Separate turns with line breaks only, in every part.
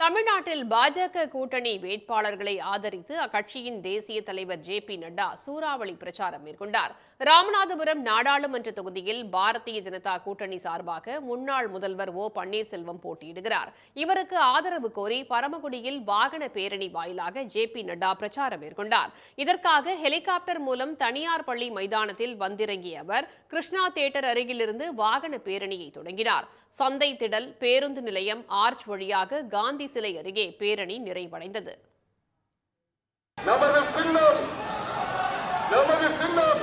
தமிழ்நாட்டில் பாஜக கூட்டணி வேட்பாளர்களை ஆதரித்து அக்கட்சியின் தேசிய தலைவர் ஜே பி நட்டா சூறாவளி பிரச்சாரம் மேற்கொண்டார். ராமநாதபுரம் நாடாளுமன்ற தொகுதியில் பாரதிய ஜனதா கூட்டணி சார்பாக முன்னாள் முதல்வர் ஓ பன்னீர்செல்வம் போட்டியிடுகிறார். இவருக்கு ஆதரவு கோரி பரமக்குடியில் வாகன பேரணி வாயிலாக ஜே பி நட்டா பிரச்சாரம் மேற்கொண்டார். இதற்காக ஹெலிகாப்டர் மூலம் தனியார் பள்ளி மைதானத்தில் வந்திறங்கிய அவர் கிருஷ்ணா தியேட்டர் அருகிலிருந்து வாகன பேரணியை தொடங்கினார். சந்தை திடல் பேருந்து நிலையம் ஆர்ச் வழியாக காந்தி சிலை அருகே பேரணி நிறைவடைந்தது.
நமது சின்னம் நமது சின்னம்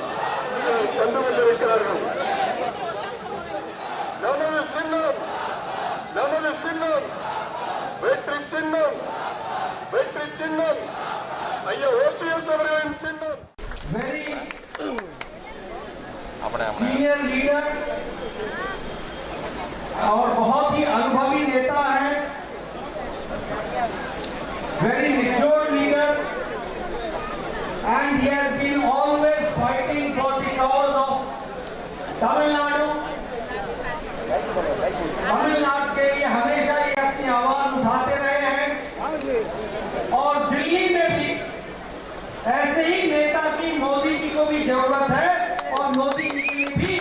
கண்டு கொண்டிருக்கிறார்கள் நமது சின்னம் நமது சின்னம் வெற்றி சின்னம் வெற்றி சின்னம். அவர்
very mature leader and he has been always fighting for the cause of Tamil Nadu. Tamil Nadu के लिए हमेशा ये अपनी आवाज़ उठाते रहे हैं और दिल्ली में भी ऐसे ही नेता की मोदी जी को भी ज़रूरत है और मोदी जी भी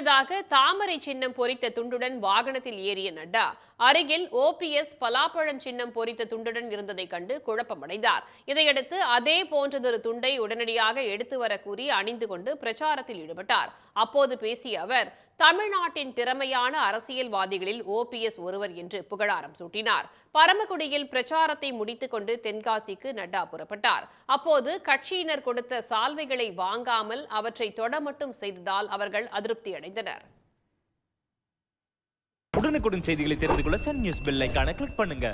முன்னதாக தாமரை சின்னம் பொறித்த துண்டுடன் வாகனத்தில் ஏறிய நட்டா. அருகில் ஓபிஎஸ் பலாப்பழம் சின்னம் பொறித்த துண்டுடன் இருந்ததை கண்டு குழப்பமடைந்தார். இதையடுத்து அதே போன்றதொரு துண்டை உடனடியாக எடுத்து வர கூறி அணிந்து கொண்டு பிரச்சாரத்தில் ஈடுபட்டார். அப்போது பேசிய அவர் தமிழ்நாட்டின் திறமையான அரசியல்வாதிகளில் ஓபிஎஸ் ஒருவர் என்று புகழாரம் சூட்டினார். பரமக்குடியில் பிரச்சாரத்தை முடித்துக் கொண்டு தென்காசிக்கு நட்டா புறப்பட்டார். அப்போது கட்சியினர் கொடுத்த சால்வைகளை வாங்காமல் அவற்றை தொட மட்டும் செய்ததால் அவர்கள் அதிருப்தி அடைந்தனர்.
உடனுக்குடன் செய்திகளை தெரிந்து கொள்ள சன் நியூஸ் பெல் கிளிக் பண்ணுங்க.